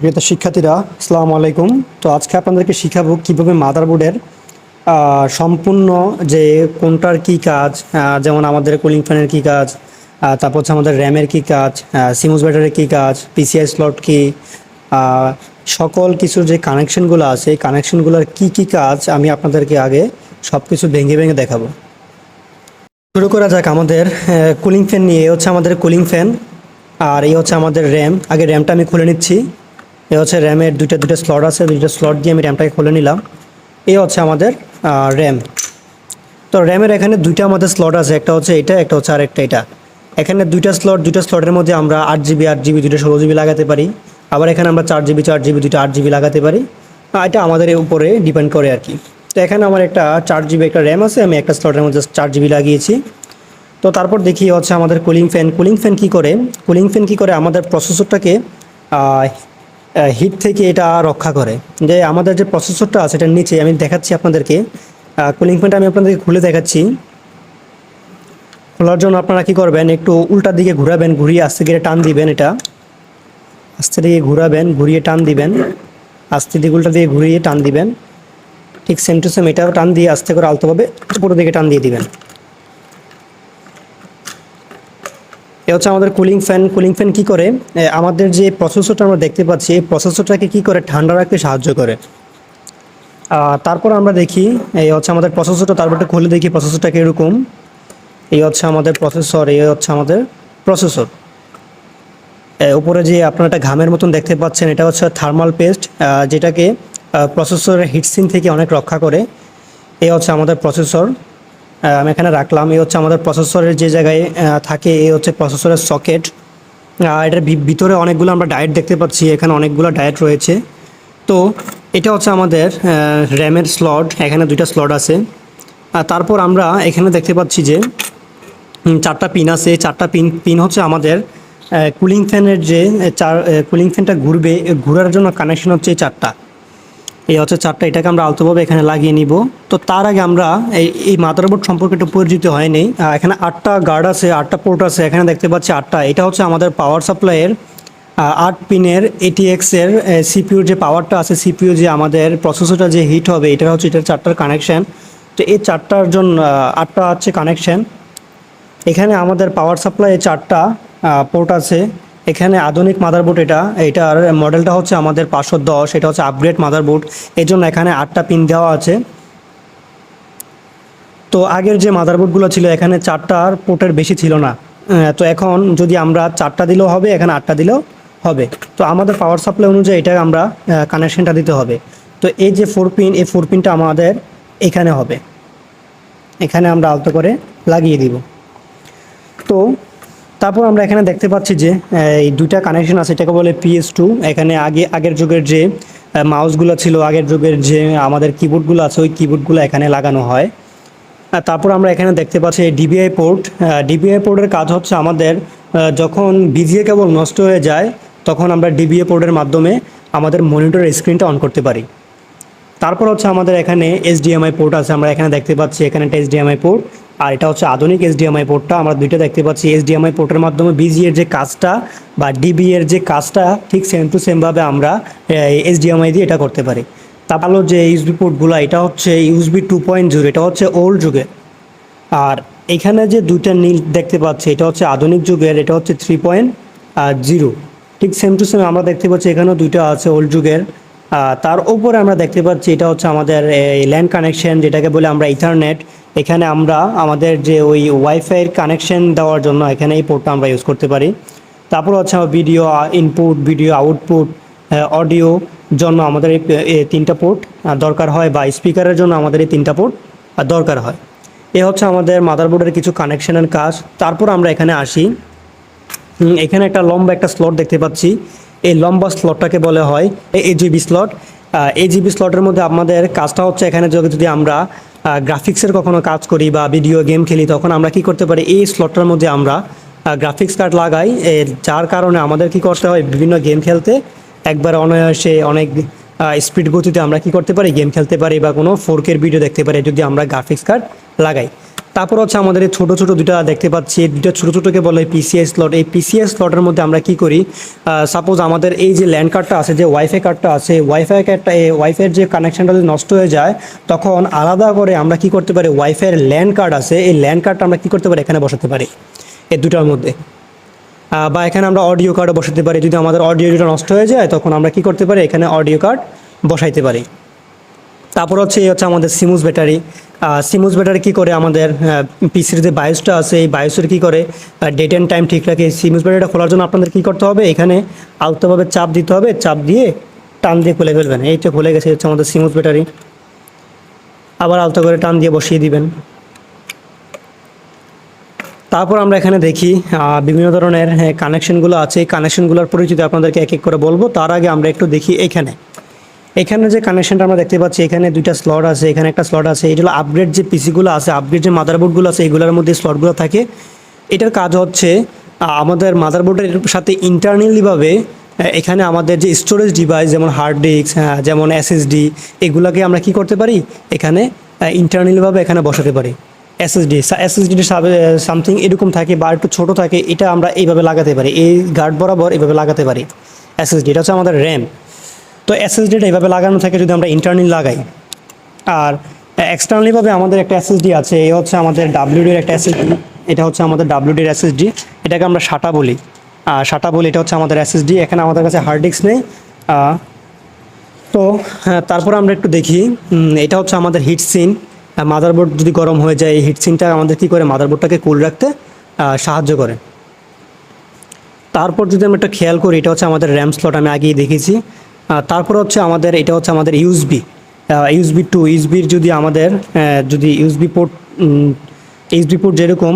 প্রিয় শিক্ষার্থীরা, আসসালামু আলাইকুম। তো আজকে আপনাদেরকে শিখাবো কীভাবে মাদারবোর্ডের সম্পূর্ণ যে কোনটার কি কাজ যেমন আমাদের কুলিং ফ্যানের কি কাজ তারপর হচ্ছে আমাদের র্যামের কি কাজ সিমুস ব্যাটারির কি কাজ, পিসিআই স্লট কি সকল কিছুর যে কানেকশনগুলো আছে, এই কানেকশনগুলোর কি কি কাজ আমি আপনাদেরকে আগে সব কিছু ভেঙে ভেঙে দেখাবো। শুরু করা যাক আমাদের কুলিং ফ্যান নিয়ে হচ্ছে আমাদের কুলিং ফ্যান, আর এই হচ্ছে আমাদের র্যাম। আগে র্যামটা আমি খুলে নিচ্ছি। এ হচ্ছে র্যামের দুইটা দুটো স্লট আছে, দুইটা স্লট দিয়ে আমি র্যামটাকে খুলে নিলাম। এ হচ্ছে আমাদের র্যাম তো র্যামের এখানে দুইটা আমাদের স্লট আছে, একটা হচ্ছে এটা, একটা হচ্ছে আরেকটা এটা। এখানে দুইটা স্লট দুইটা স্লটের মধ্যে আমরা আট জিবি আট জিবি, দুইটা ষোলো জিবি লাগাতে পারি। আবার এখানে আমরা চার জিবি চার জিবি, দুইটা আট জিবি লাগাতে পারি। এটা আমাদের উপরে ডিপেন্ড করে আর কি। তো এখানে আমার একটা চার জিবি, একটা র্যাম আছে, আমি একটা স্লটের মধ্যে চার জিবি লাগিয়েছি। তো তারপর দেখি হচ্ছে আমাদের কুলিং ফ্যান কুলিং ফ্যান কি করে? কুলিং ফ্যান কি করে? আমাদের প্রসেসরটাকে হিট থেকে এটা রক্ষা করে। যে আমাদের যে প্রসেসরটা আছে, এটার নিচে আমি দেখাচ্ছি আপনাদেরকে। কুলিং ফ্যানটা আমি আপনাদেরকে খুলে দেখাচ্ছি। খোলার জন্য আপনারা কি করবেন, একটু উল্টার দিকে ঘুরাবেন, ঘুরিয়ে আস্তে করে টান দিবেন এটা। আস্তে দিকে ঘুরাবেন, ঘুরিয়ে টান দিবেন। আস্তে দিকে উল্টা দিকে ঘুরিয়ে টান দিবেন। ঠিক সেম টু সেম এটাও টান দিয়ে আস্তে করে আলতোভাবে পুরো দিকে টান দিয়ে দিবেন। এ হচ্ছে আমাদের কুলিং ফ্যান কুলিং ফ্যান কি করে? আমাদের যে প্রসেসরটা আমরা দেখতে পাচ্ছি, এই প্রসেসরটাকে কি করে? ঠান্ডা রাখতে সাহায্য করে। তারপর আমরা দেখি এই হচ্ছে আমাদের প্রসেসরটা তারপর খুলে দেখি প্রসেসরটা কীরকম এই হচ্ছে আমাদের প্রসেসর এই হচ্ছে আমাদের প্রসেসর উপরে যে আপনারা একটা ঘামের মতন দেখতে পাচ্ছেন, এটা হচ্ছে থার্মাল পেস্ট যেটাকে প্রসেসরের হিটসিন থেকে অনেক রক্ষা করে। এই হচ্ছে আমাদের প্রসেসর আমি এখানে রাখলাম। এই হচ্ছে আমাদের প্রসেসরের যে জায়গায় থাকে, এই হচ্ছে প্রসেসরের সকেট এটার ভিতরে অনেকগুলো আমরা ডায়েট দেখতে পাচ্ছি, এখানে অনেকগুলো ডায়েট রয়েছে। তো, এটা হচ্ছে আমাদের র্যামের স্লট এখানে দুইটা স্লট আছে। তারপর আমরা এখানে দেখতে পাচ্ছি যে চারটা পিন আছে। চারটা পিন পিন হচ্ছে আমাদের কুলিং ফ্যানের যে, চার কুলিং ফ্যানটা ঘুরবে, ঘোরার জন্য কানেকশন হচ্ছে চারটা। এই হচ্ছে চারটা, এটাকে আমরা আলতোভাবে এখানে লাগিয়ে নিব। তো তার আগে আমরা এই এই মাদারবোর্ড সম্পর্কে একটু পরিচিত হয়নি। এখানে আটটা গার্ড আছে, আটটা পোর্ট আছে, এখানে দেখতে পাচ্ছি আটটা। এটা হচ্ছে আমাদের পাওয়ার সাপ্লাইয়ের আট পিনের এটিএক্স এর সিপিউর যে পাওয়ারটা আছে সিপিইউ যে আমাদের প্রসেসরটা যে হিট হবে এটা হচ্ছে এটার চারটার কানেকশান তো এই চারটার জন্য আটটা হচ্ছে কানেকশন এখানে আমাদের পাওয়ার সাপ্লাই চারটা পোর্ট আছে। এখানে আধুনিক মাদারবোর্ড এটা এটার মডেলটা হচ্ছে আমাদের পাঁচশো দশ, এটা হচ্ছে আপগ্রেড মাদারবোর্ড এর জন্য এখানে আটটা পিন দেওয়া আছে। তো আগের যে মাদারবোর্ডগুলো ছিল, এখানে চারটার পোর্টের বেশি ছিল না। তো এখন যদি আমরা চারটা দিলেও হবে, এখানে আটটা দিলেও হবে। তো আমাদের পাওয়ার সাপ্লাই অনুযায়ী এটা আমরা কানেকশনটা দিতে হবে। তো এই যে ফোর পিন এই ফোর পিনটা আমাদের এখানে হবে। এখানে আমরা আলতো করে লাগিয়ে দিব। তো তারপর আমরা এখানে দেখতে পাচ্ছি যে এই দুইটা কানেকশন আছে, এটাকে বলে পিএস টু এখানে আগে, আগের যুগের যে মাউসগুলো ছিল, আগের যুগের যে, আমাদের কিবোর্ডগুলো আছে, ওই কিবোর্ডগুলো এখানে লাগানো হয়। তারপর আমরা এখানে দেখতে পাচ্ছি ডিবিআই পোর্ট ডিবিআই পোর্টের কাজ হচ্ছে আমাদের যখন বিজিএ কেবল নষ্ট হয়ে যায়, তখন আমরা ডিবিএ পোর্টের মাধ্যমে আমাদের মনিটরের স্ক্রিনটা অন করতে পারি। তারপর হচ্ছে আমাদের এখানে এইচডিএমআই পোর্ট আছে, আমরা এখানে দেখতে পাচ্ছি এখানে একটা এইচডিএমআই পোর্ট আর এটা হচ্ছে আধুনিক এইচডিএমআই পোর্টটা আমরা দুইটা দেখতে পাচ্ছি। এইচডিএমআই পোর্টের মাধ্যমে বিজি এর যে কাজটা বা ডিবি এর যে কাজটা, ঠিক সেম টু সেমভাবে আমরা এইচডিএমআই দিয়ে এটা করতে পারি। তারপর যে ইউসবি পোর্টগুলো এটা হচ্ছে ইউসবি টু পয়েন্ট জিরো এটা হচ্ছে ওল্ড যুগের। আর এখানে যে দুইটা নীল দেখতে পাচ্ছি, এটা হচ্ছে আধুনিক যুগের, এটা হচ্ছে থ্রি পয়েন্ট জিরো ঠিক সেম টু সেম আমরা দেখতে পাচ্ছি, এখানেও দুইটা আছে ওল্ড যুগের। তার উপরে আমরা দেখতে পাচ্ছি এটা হচ্ছে আমাদের এই ল্যান্ড কানেকশন, যেটাকে বলে আমরা ইথারনেট। এখানে আমরা আমাদের যে ওই ওয়াইফাইয়ের কানেকশন দেওয়ার জন্য এখানে এই পোর্টটা আমরা ইউজ করতে পারি। তারপর হচ্ছে আমার video input video output audio জন্য আমাদের এই তিনটা পোর্ট দরকার হয় বা স্পিকারের জন্য আমাদের এই তিনটা পোর্ট দরকার হয়। এ হচ্ছে আমাদের মাদারবোর্ডের কিছু কানেকশনের কাজ। তারপর আমরা এখানে আসি। এখানে একটা লম্বা একটা স্লট দেখতে পাচ্ছি। এই লম্বা স্লটটাকে বলে হয় এজিবি স্লট এজিবি স্লটের মধ্যে আমাদের কাজটা হচ্ছে এখানে যদি আমরা গ্রাফিক্সের কখনো কাজ করি বা ভিডিও গেম খেলি, তখন আমরা কি করতে পারি? এই স্লটটার মধ্যে আমরা গ্রাফিক্স কার্ড লাগাই। যার কারণে আমাদের কি করতে হয়? বিভিন্ন গেম খেলতে একবার অনায়াসে অনেক স্পিড গতিতে আমরা কি করতে পারি? গেম খেলতে পারি বা কোনো ফোরকের ভিডিও দেখতে পারি যদি আমরা গ্রাফিক্স কার্ড লাগাই। তারপর হচ্ছে আমাদের এই ছোটো ছোটো দুটা দেখতে পাচ্ছি, এই দুটা ছোটো ছোটোকে বলে পিসিএস স্লট এই পিসিএস স্লটের মধ্যে আমরা কি করি? সাপোজ আমাদের এই যে ল্যান্ড কার্ডটা আছে, যে ওয়াইফাই কার্ডটা আছে ওয়াইফাই কার্ডটা এই ওয়াইফাইয়ের যে কানেকশানটা যদি নষ্ট হয়ে যায়, তখন আলাদা করে আমরা কি করতে পারি? ওয়াইফাইয়ের ল্যান্ড কার্ড আছে, এই ল্যান্ড কার্ডটা আমরা কি করতে পারি? এখানে বসাতে পারি, এই দুটার মধ্যে। বা এখানে আমরা অডিও কার্ডও বসাতে পারি। যদি আমাদের অডিও যেটা নষ্ট হয়ে যায়, তখন আমরা কি করতে পারি? এখানে অডিও কার্ড বসাইতে পারি। তারপর হচ্ছে এই হচ্ছে আমাদের সিমুস ব্যাটারি সিমুস ব্যাটারি কি করে আমাদের পিসির যে বায়োসটা আছে, এই বায়োসের কি করে ডেট অ্যান্ড টাইম ঠিক রাখে সিমুস ব্যাটারিটা খোলার জন্য আপনাদের কি করতে হবে, এখানে আলতোভাবে চাপ দিতে হবে, চাপ দিয়ে টান দিয়ে খুলে ফেলবেন, এই তো খুলে গেছে হচ্ছে আমাদের সিমুস ব্যাটারি আবার আলতো করে টান দিয়ে বসিয়ে দিবেন। তারপর আমরা এখানে দেখি বিভিন্ন ধরনের কানেকশনগুলো আছে, এই কানেকশনগুলোর পরিচিতি আপনাদেরকে এক এক করে বলব, তার আগে আমরা একটু দেখি এখানে। এখানে যে কানেকশনটা আমরা দেখতে পাচ্ছি, এখানে দুইটা স্লট আছে, এখানে একটা স্লট আছে। এটা আপগ্রেড যে পিসিগুলো আছে আপগ্রেড যে মাদারবোর্ডগুলো আছে, এগুলোর মধ্যে স্লটগুলো থাকে। এটার কাজ হচ্ছে আমাদের মাদারবোর্ডের সাথে ইন্টারনালিভাবে এখানে আমাদের যে স্টোরেজ ডিভাইস যেমন হার্ড ডিস্ক যেমন এসএসডি এগুলোকে আমরা কি করতে পারি? এখানে ইন্টারনালিভাবে এখানে বসাতে পারি। এসএসডি এসএসডি সামথিং এরকম থাকে বা একটু ছোটো থাকে, এটা আমরা এইভাবে লাগাতে পারি। এই গার্ড বরাবর এইভাবে লাগাতে পারি। এসএসডি এটা হচ্ছে আমাদের র্যাম তো এসএসডিটা এইভাবে লাগানো থাকে যদি আমরা ইন্টারনাল লাগাই। আর এক্সটার্নালিভাবে আমাদের একটা এসএসডি আছে এই হচ্ছে আমাদের ডাব্লিউডির একটা এসএসডি এটা হচ্ছে আমাদের ডাব্লিউডির এসএসডি এটাকে আমরা সাটা বলি। আর সাটা বলি এটা হচ্ছে আমাদের এসএসডি এখানে আমাদের কাছে হার্ড ডিস্ক নেই। তো হ্যাঁ, তারপর আমরা একটু দেখি এটা হচ্ছে আমাদের হিট সিন মাদারবোর্ড যদি গরম হয়ে যায় এই হিট সিনটা আমাদের কী করে? মাদারবোর্ডটাকে কুল রাখতে সাহায্য করে। তারপর যদি আমরা একটা খেয়াল করি এটা হচ্ছে আমাদের র্যাম স্লট আমি আগেই দেখেছি তারপর হচ্ছে আমাদের, এটা হচ্ছে আমাদের ইউএসবি ইউএসবি টু ইউএসবির যদি আমাদের যদি ইউএসবি পোর্ট ইউএসবি পোর্ট যেরকম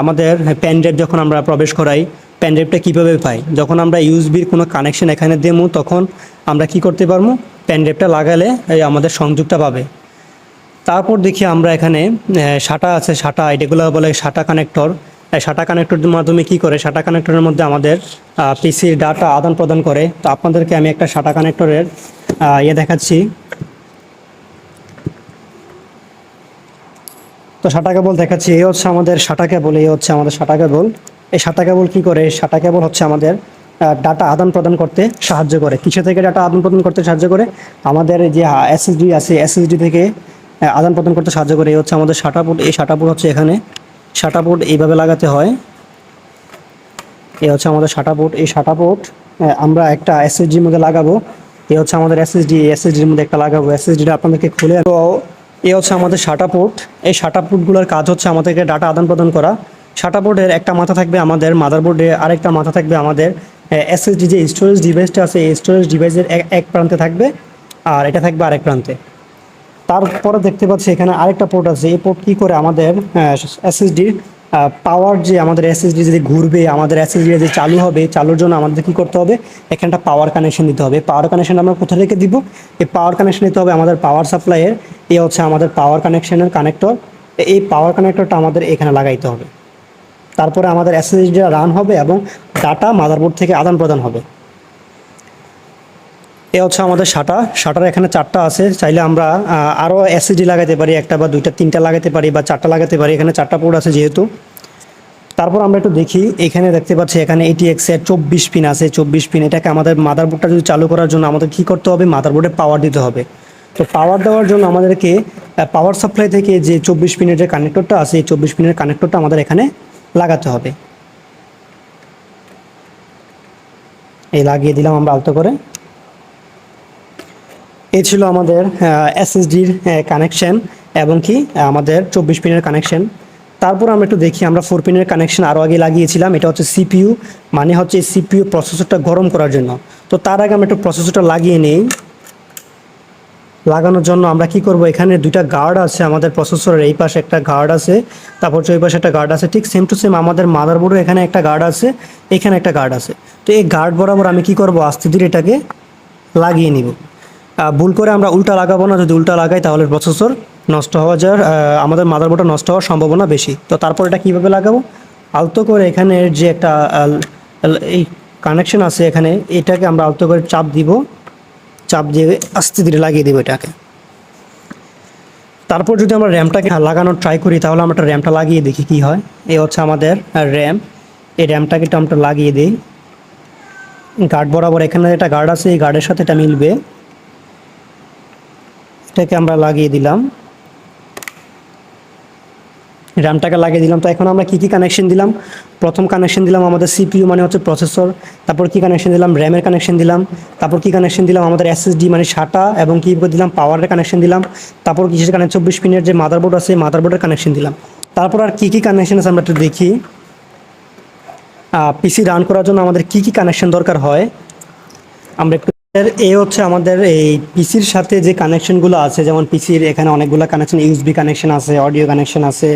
আমাদের প্যান ড্রাইভ যখন আমরা প্রবেশ করাই প্যান ড্রাইভটা কীভাবে পাই? যখন আমরা ইউএসবির কোনো কানেকশন এখানে দেবো, তখন আমরা কি করতে পারব? প্যান ড্রাইভটা লাগালে আমাদের সংযোগটা পাবে। তারপর দেখি আমরা এখানে সাটা আছে সাটা এটাগুলো বলে সাটা কানেক্টর সাটা কানেক্টরের মাধ্যমে কি করে? সাটা কানেক্টরের মধ্যে আমাদের পিসির ডাটা আদান প্রদান করে। তো আপনাদেরকে আমি একটা সাটা কানেক্টরের ইয়ে দেখাচ্ছি। তো সাটা কেবল দেখাচ্ছি। এই হচ্ছে আমাদের সাটা কেবল এই হচ্ছে আমাদের সাটা কেবল এই সাটা কেবল কি করে? সাটা কেবল হচ্ছে আমাদের ডাটা আদান প্রদান করতে সাহায্য করে। কিসে থেকে ডাটা আদান প্রদান করতে সাহায্য করে? আমাদের যে এসএসডি আছে এসএসডি থেকে আদান প্রদান করতে সাহায্য করে। এই হচ্ছে আমাদের শাটা এই শাটা হচ্ছে এখানে। শাটা পোর্ট এইভাবে লাগাতে হয়। এই হচ্ছে আমাদের শাটা পোর্ট এই শাটা পোর্ট আমরা একটা এসএসডির মধ্যে লাগাবো। এই হচ্ছে আমাদের এসএসডি এসএসডির মধ্যে একটা লাগাবো। এসএসডিটা আপনাদেরকে খুলে তো এই হচ্ছে আমাদের শাটা পোর্ট এই শাটা পোর্টগুলোর কাজ হচ্ছে আমাদেরকে ডাটা আদান প্রদান করা। শাটা পোর্টের একটা মাথা থাকবে আমাদের মাদারবোর্ডে, আরেকটা মাথা থাকবে আমাদের এসএসডি যে স্টোরেজ ডিভাইসটা আছে, এই স্টোরেজ ডিভাইসের এক প্রান্তে থাকবে, আর এটা থাকবে আরেক প্রান্তে। তারপরে দেখতে পাচ্ছি এখানে আরেকটা পোর্ট আছে। এই পোর্ট কী করে আমাদের এসএসডির পাওয়ার যে আমাদের এসএসডি যদি ঘুরবে, আমাদের এসএসডি যে চালু হবে চালুর জন্য আমাদের কী করতে হবে? এখানটা পাওয়ার কানেকশন দিতে হবে। পাওয়ার কানেকশন আমরা কোথা থেকে দিব? এই পাওয়ার কানেকশন দিতে হবে আমাদের পাওয়ার সাপ্লাইয়ের এ হচ্ছে আমাদের পাওয়ার কানেকশনের কানেক্টর এই পাওয়ার কানেক্টরটা আমাদের এখানে লাগাইতে হবে। তারপরে আমাদের এসএসডিটা রান হবে এবং ডাটা মাদারবোর্ড থেকে আদান প্রদান হবে। এ হচ্ছে আমাদের শাটা শাটার এখানে চারটা আছে। চাইলে আমরা আরও এসএসডি লাগাতে পারি, একটা বা দুইটা, তিনটা লাগাতে পারি বা চারটা লাগাতে পারি। এখানে চারটা পোর্ট আছে যেহেতু। তারপর আমরা একটু দেখি, এখানে দেখতে পাচ্ছি এখানে এটিএক্স এর চব্বিশ পিন আছে। চব্বিশ পিন এটাকে আমাদের মাদারবোর্ডটা যদি চালু করার জন্য আমাদের কী করতে হবে? মাদারবোর্ডে পাওয়ার দিতে হবে। তো পাওয়ার দেওয়ার জন্য আমাদেরকে পাওয়ার সাপ্লাই থেকে যে চব্বিশ পিনের যে কানেক্টরটা আছে, এই চব্বিশ পিনের কানেক্টরটা আমাদের এখানে লাগাতে হবে। এই লাগিয়ে দিলাম আমরা আলতো করে। এই ছিল আমাদের এসএসডির কানেকশন এবং কি আমাদের চব্বিশ পিনের কানেকশন তারপর আমরা একটু দেখি, আমরা ফোর পিনের কানেকশন আরও আগে লাগিয়েছিলাম। এটা হচ্ছে সিপিইউ মানে হচ্ছে সিপিইউ প্রসেসরটা গরম করার জন্য। তো তার আগে আমরা একটু প্রসেসরটা লাগিয়ে নেই। লাগানোর জন্য আমরা কি করব, এখানে দুইটা গার্ড আছে আমাদের প্রসেসরের এই পাশে একটা গার্ড আছে, তারপর হচ্ছে ওই পাশে একটা গার্ড আছে। ঠিক সেম টু সেম আমাদের মাদারবোর্ডে এখানে একটা গার্ড আছে, এখানে একটা গার্ড আছে। তো এই গার্ড বরাবর আমি কি করব, আস্তে ধীরে এটাকে লাগিয়ে নিব। ভুল করে আমরা উল্টা লাগাবো না। যদি উল্টা লাগাই তাহলে প্রসেসর নষ্ট হওয়া আহ, আমাদের মাদারবোর্ডটা নষ্ট হওয়ার সম্ভাবনা বেশি। তো তারপর এটা কীভাবে লাগাবো? আলতো করে এখানে যে একটা এই কানেকশন আছে এখানে এটাকে আমরা আলতো করে চাপ দিব। চাপ দিয়ে আস্তে ধীরে লাগিয়ে দেবো এটাকে। তারপর যদি আমরা র্যামটাকে লাগানোর ট্রাই করি তাহলে আমরা একটা র্যামটা লাগিয়ে দেখি কি হয়। এই হচ্ছে আমাদের র্যাম। এই র্যামটাকে আমরা লাগিয়ে দিই। গার্ড বরাবর এখানে একটা গার্ড আছে এই গার্ডের সাথে এটা মিলবে। এটাকে আমরা লাগিয়ে দিলাম। র্যামটাকে লাগিয়ে দিলাম। তো এখন আমরা কী কী কানেকশন দিলাম? প্রথম কানেকশন দিলাম আমাদের সিপিইউ মানে হচ্ছে প্রসেসর তারপর কী কানেকশন দিলাম? র্যামের কানেকশন দিলাম, তারপর কী কানেকশন দিলাম? আমাদের এসএসডি মানে সাটা এবং কী দিলাম? পাওয়ারের কানেকশন দিলাম, তারপর কিসের কানেকশন চব্বিশ পিনের যে মাদারবোর্ড আছে মাদারবোর্ডের কানেকশন দিলাম। তারপর আর কী কী কানেকশন আছে আমরা একটু দেখি। পিসি রান করার জন্য আমাদের কী কী কানেকশন দরকার হয়? আমরা একটু এই হচ্ছে আমাদের এই পিসির সাথে যে কানেকশনগুলো আছে, যেমন পিসির এখানে অনেকগুলো কানেকশন, ইউএসবি কানেকশন আছে, অডিও কানেকশন আছে,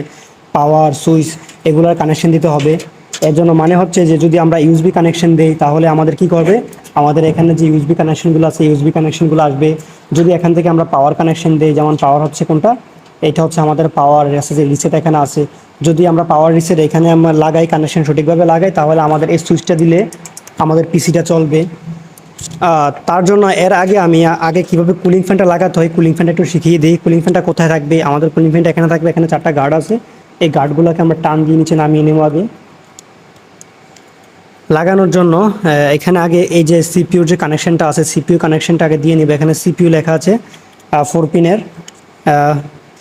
পাওয়ার, সুইচ, এগুলোর কানেকশন দিতে হবে। এর জন্য মানে হচ্ছে যে যদি আমরা ইউএসবি কানেকশন দেই, তাহলে আমাদের কি করবে? আমাদের এখানে যে ইউএসবি কানেকশনগুলো আছে, ইউএসবি কানেকশনগুলো আসবে। যদি এখান থেকে আমরা পাওয়ার কানেকশন দেই, যেমন পাওয়ার হচ্ছে কোনটা? এটা হচ্ছে আমাদের পাওয়ার আছে, যে রিসেট এখানে আছে। যদি আমরা পাওয়ার রিসেট এখানে আমরা লাগাই, কানেকশন সঠিকভাবে লাগাই, তাহলে আমাদের এই সুইচটা দিলে আমাদের পিসিটা চলবে। তার জন্য এর আগে আমি আগে কীভাবে কুলিং ফ্যানটা লাগাতে হয় কুলিং ফ্যানটা একটু শিখিয়ে দিই কুলিং ফ্যানটা কোথায় থাকবে, আমাদের কুলিং ফ্যানটা এখানে থাকবে, এখানে চারটা গার্ড আছে, এই গার্ডগুলোকে আমরা টান দিয়ে নিচে নামিয়ে নেব আগে। লাগানোর জন্য এখানে আগে এই যে সিপিউর যে কানেকশনটা আছে সিপিইউ কানেকশনটা আগে দিয়ে নেবে, এখানে সিপিউ লেখা আছে ফোর পিনের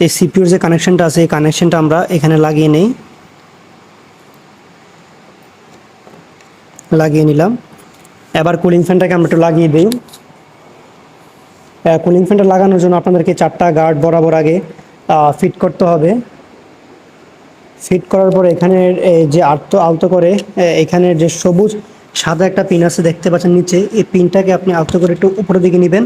এই সিপিউর যে কানেকশনটা আছে, এই কানেকশনটা আমরা এখানে লাগিয়ে নেই। লাগিয়ে নিলাম। এবার কুলিং ফ্যানটাকে আমরা একটু লাগিয়ে দিই। কুলিং ফ্যানটা লাগানোর জন্য আপনাদেরকে চারটা গার্ড বরাবর আগে ফিট করতে হবে। ফিট করার পর এখানে যে আলতো আলতো করে এখানের যে সবুজ, সাদা একটা পিন আছে দেখতে পাচ্ছেন নিচে। এই পিনটাকে আপনি আলতো করে একটু উপরের দিকে নেবেন।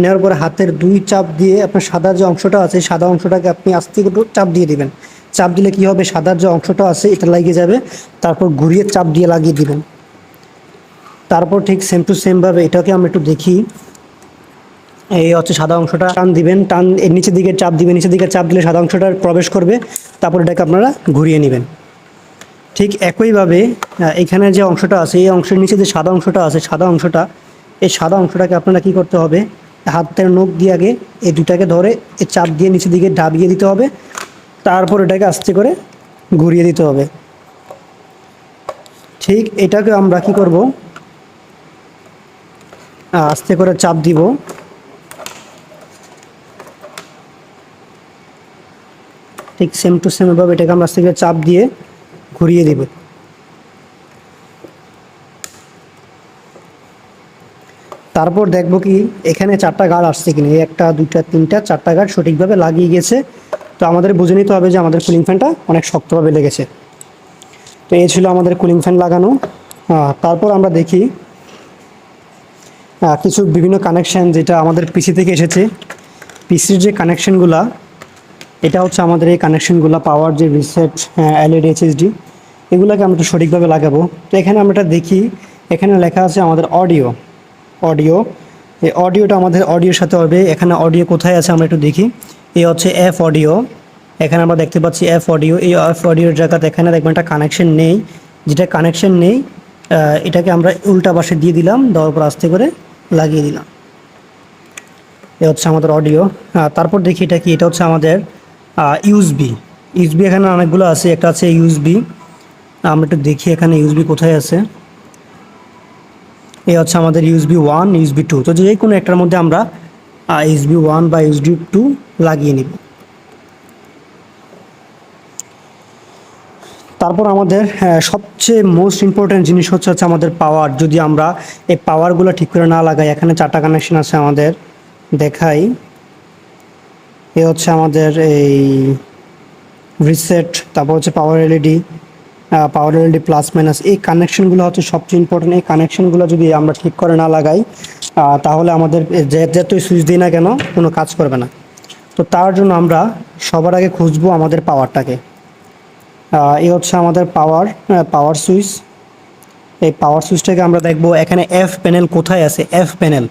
নেওয়ার পরে হাতের দুই চাপ দিয়ে আপনার সাদার যে অংশটা আছে, সাদা অংশটাকে আপনি আস্তে একটু চাপ দিয়ে দিবেন। চাপ দিলে কি হবে? সাদার যে অংশটা আছে, এটা লাগিয়ে যাবে। তারপর ঘুরিয়ে চাপ দিয়ে লাগিয়ে দিবেন। তারপর ঠিক সেম টু সেম ভাবে এটাকে আমরা একটু দেখি। এই হচ্ছে সাদা অংশটা। টান দিবেন, টান এর নিচের দিকে চাপ দিবেন, নিচের দিকে চাপ দিলে সাদা অংশটা প্রবেশ করবে, তারপর এটাকে আপনারা ঘুরিয়ে নেবেন। ঠিক একইভাবে এখানে যে অংশটা আছে, এই অংশের নিচে যে সাদা অংশটা আছে, সাদা অংশটা, এই সাদা অংশটাকে আপনারা কি করতে হবে, হাতের নখ দিয়ে আগে এই দুটাকে ধরে এই চাপ দিয়ে নিচের দিকে ডাবিয়ে দিতে হবে, তারপর এটাকে আস্তে করে ঘুরিয়ে দিতে হবে। ঠিক এটাকে আমরা কি করব আস্তে করে চাপ দিব। ঠিক সেম টু সেম ভাবে এটাকে আমরা আস্তে করে চাপ দিয়ে ঘুরিয়ে দিব। তারপর দেখব কি এখানে চারটা গার্ড আসছে কিনা। একটা, দুইটা, তিনটা, চারটা গার্ড সঠিকভাবে লাগিয়ে গেছে। তো আমাদের বুঝে নিতে হবে যে আমাদের কুলিং ফ্যানটা অনেক শক্তভাবে লেগেছে। তো এই ছিল আমাদের কুলিং ফ্যান লাগানো। তারপর আমরা দেখি কিছু বিভিন্ন কানেকশান যেটা আমাদের পিসি থেকে এসেছে। পিসির যে কানেকশনগুলা এটা হচ্ছে আমাদের এই কানেকশনগুলো পাওয়ার যে রিসেট এলইডি এইচএসডি এগুলোকে আমরা একটু সঠিকভাবে লাগাবো। তো এখানে আমরা এটা দেখি, এখানে লেখা আছে আমাদের অডিও অডিও এই অডিওটা আমাদের অডিওর সাথে হবে। এখানে অডিও কোথায় আছে আমরা একটু দেখি। এই হচ্ছে এফ অডিও এখানে আমরা দেখতে পাচ্ছি এফ অডিও এই এফ অডিওর জায়গাতে এখানে দেখবেন একটা কানেকশন নেই। যেটা কানেকশন নেই এটাকে আমরা উল্টা পাশে দিয়ে দিলাম, দেওয়ার পর আস্তে করে লাগিয়ে দিলাম। এ হচ্ছে আমাদের অডিও তারপর দেখি এটা কি? এটা হচ্ছে আমাদের ইউজবি ইউজবি এখানে অনেকগুলো আছে। একটা আছে ইউজবি আমরা একটু দেখি এখানে ইউজবি কোথায় আছে। এ হচ্ছে আমাদের ইউজবি ওয়ান ইউজবি টু তো যে কোনো একটার মধ্যে আমরা ইউজবি ওয়ান বা ইউজবি টু লাগিয়ে নিব। তারপর আমাদের সবচেয়ে মোস্ট ইম্পর্ট্যান্ট জিনিস হচ্ছে হচ্ছে আমাদের পাওয়ার যদি আমরা এই পাওয়ারগুলো ঠিক করে না লাগাই, এখানে চারটা কানেকশন আছে আমাদের, দেখাই। এ হচ্ছে আমাদের এই রিসেট তারপর হচ্ছে power LED power LED plus minus এই কানেকশনগুলো হচ্ছে সবচেয়ে ইম্পর্টেন্ট এই কানেকশনগুলো যদি আমরা ঠিক করে না লাগাই তাহলে আমাদের যে যতই সুইচ দিই না কেন, কোনো কাজ করবে না। তো তার জন্য আমরা সবার আগে খুঁজবো আমাদের পাওয়ারটাকে এই হচ্ছে আমাদের পাওয়ার পাওয়ার সুইচ এই পাওয়ার সুইচটাকে আমরা দেখব এখানে এফ প্যানেল কোথায় আছে? এফ প্যানেল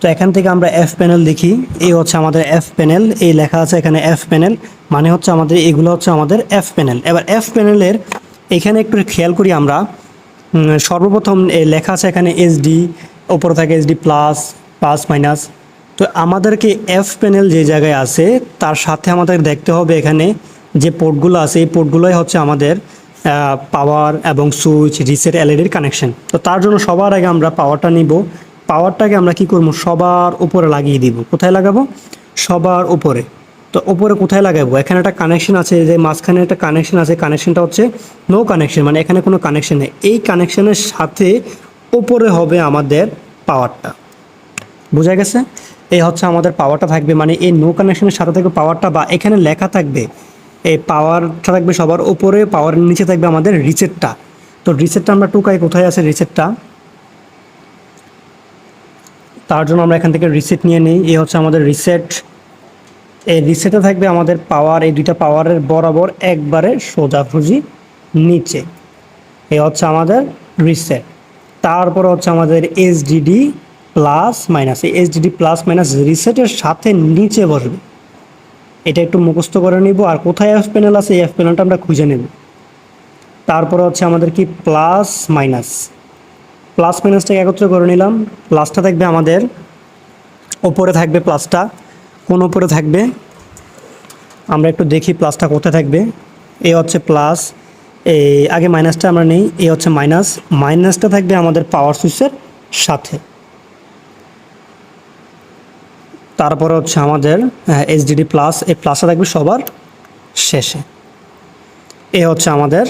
তো এখান থেকে আমরা এফ প্যানেল দেখি। এই হচ্ছে আমাদের এফ প্যানেল এই লেখা আছে এখানে এফ প্যানেল মানে হচ্ছে আমাদের, এগুলো হচ্ছে আমাদের এফ প্যানেল এবার এফ প্যানেলের এখানে একটু খেয়াল করি আমরা। সর্বপ্রথম এ লেখা আছে এখানে এসডি ওপরে থাকে এসডি প্লাস প্লাস মাইনাস তো আমাদেরকে এফ প্যানেল যে জায়গায় আছে, তার সাথে আমাদের দেখতে হবে এখানে যে পোর্টগুলো আছে, এই পোর্টগুলোই হচ্ছে আমাদের পাওয়ার এবং সুইচ রিসেট এলইডির কানেকশন তো তার জন্য সবার আগে আমরা পাওয়ারটা নিব। পাওয়ারটাকে আমরা কি করব? সবার উপরে লাগিয়ে দিব। কোথায় লাগাবো? সবার উপরে। তো উপরে কোথায় লাগাবো? এখানে একটা কানেকশন আছে যে মাঝখানে একটা কানেকশন আছে কানেকশনটা হচ্ছে নো কানেকশন মানে এখানে কোনো কানেকশন নেই। এই কানেকশনের সাথে উপরে হবে আমাদের পাওয়ারটা বোঝা গেছে? এই হচ্ছে আমাদের পাওয়ারটা থাকবে মানে এই নো কানেকশনের সাথে থাকবে পাওয়ারটা বা এখানে লেখা থাকবে এই পাওয়ারটা থাকবে সবার উপরে পাওয়ারের নিচে থাকবে আমাদের রিসেটটা তো রিসেটটা আমরা টুকাই, কোথায় আছে রিসেটটা তার জন্য আমরা এখান থেকে রিসেট নিয়ে নিই। এই হচ্ছে আমাদের রিসেট এই রিসেটে থাকবে আমাদের পাওয়ার এই দুইটা পাওয়ারের বরাবর একবারে সোজাসুজি নিচে। এই হচ্ছে আমাদের রিসেট তারপর হচ্ছে আমাদের এইচডিডি প্লাস মাইনাস এই এইচডিডি প্লাস মাইনাস রিসেটের সাথে নিচে বসবে। এটা একটু মুখস্থ করে নিব। আর কোথায় এফ প্যানেল আছে, এই এফ প্যানেলটা আমরা খুঁজে নেব। তারপর হচ্ছে আমাদের কি প্লাস মাইনাস প্লাস মাইনাসটাকে একত্র করে নিলাম। প্লাসটা থাকবে আমাদের, ওপরে থাকবে প্লাসটা কোন ওপরে থাকবে? আমরা একটু দেখি প্লাসটা কোথায় থাকবে। এ হচ্ছে প্লাস এই আগে মাইনাসটা আমরা নেই, এ হচ্ছে মাইনাস মাইনাসটা থাকবে আমাদের পাওয়ার সুইচের সাথে। তারপরে হচ্ছে আমাদের এইচডিডি প্লাস এই প্লাসটা থাকবে সবার শেষে। এ হচ্ছে আমাদের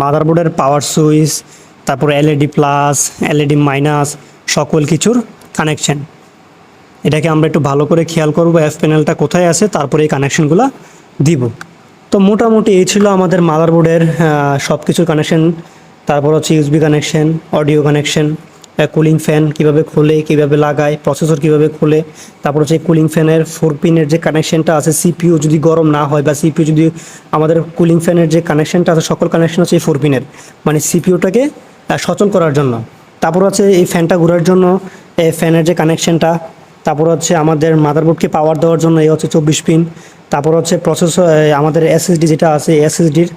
মাদারবোর্ডের পাওয়ার সুইচ তারপরে এলইডি প্লাস এলইডি মাইনাস সকল কিছুর কানেকশন এটাকে আমরা একটু ভালো করে খেয়াল করব এফ প্যানেলটা কোথায় আছে, তারপরে এই কানেকশনগুলো দিব। তো মোটামুটি এই ছিল আমাদের মাদারবোর্ডের সব কিছুর কানেকশন তারপর হচ্ছে USB connection audio connection cooling fan কীভাবে খোলে, কীভাবে লাগায় প্রসেসর কীভাবে খোলে, তারপর হচ্ছে কুলিং ফ্যানের ফোর পিনের যে কানেকশনটা আছে সিপিইউ যদি গরম না হয় বা সিপিইউ যদি আমাদের কুলিং ফ্যানের যে কানেকশনটা আছে, সকল কানেকশন আছে এই ফোর পিনের মানে সিপিইউটাকে সচল করার জন্য। তারপর হচ্ছে এই ফ্যানটা ঘোরার জন্য ফ্যানের যে কানেকশনটা তারপর হচ্ছে আমাদের মাদারবোর্ডকে পাওয়ার দেওয়ার জন্য এই হচ্ছে চব্বিশ পিন তারপর হচ্ছে প্রসেসর আমাদের এসএসডি যেটা আছে এসএসডির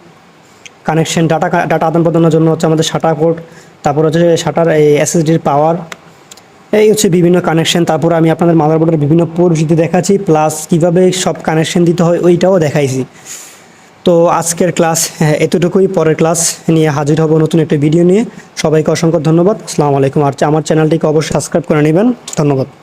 কানেকশন ডাটা ডাটা আদান প্রদানের জন্য হচ্ছে আমাদের শাটা কোড তারপর হচ্ছে শাটার এই এসএসডির পাওয়ার এই হচ্ছে বিভিন্ন কানেকশন তারপর আমি আপনাদের মাদারবোর্ডের বিভিন্ন যদি দেখাচ্ছি প্লাস কীভাবে সব কানেকশন দিতে হয় ওইটাও দেখাইছি। তো আজকের ক্লাস হ্যাঁ, এতটুকুই। পরের ক্লাস নিয়ে হাজির হব নতুন একটা ভিডিও নিয়ে। সবাইকে অসংখ্য ধন্যবাদ। আসসালামু আলাইকুম। আর আমার চ্যানেলটিকে অবশ্যই সাবস্ক্রাইব করে নেবেন। ধন্যবাদ।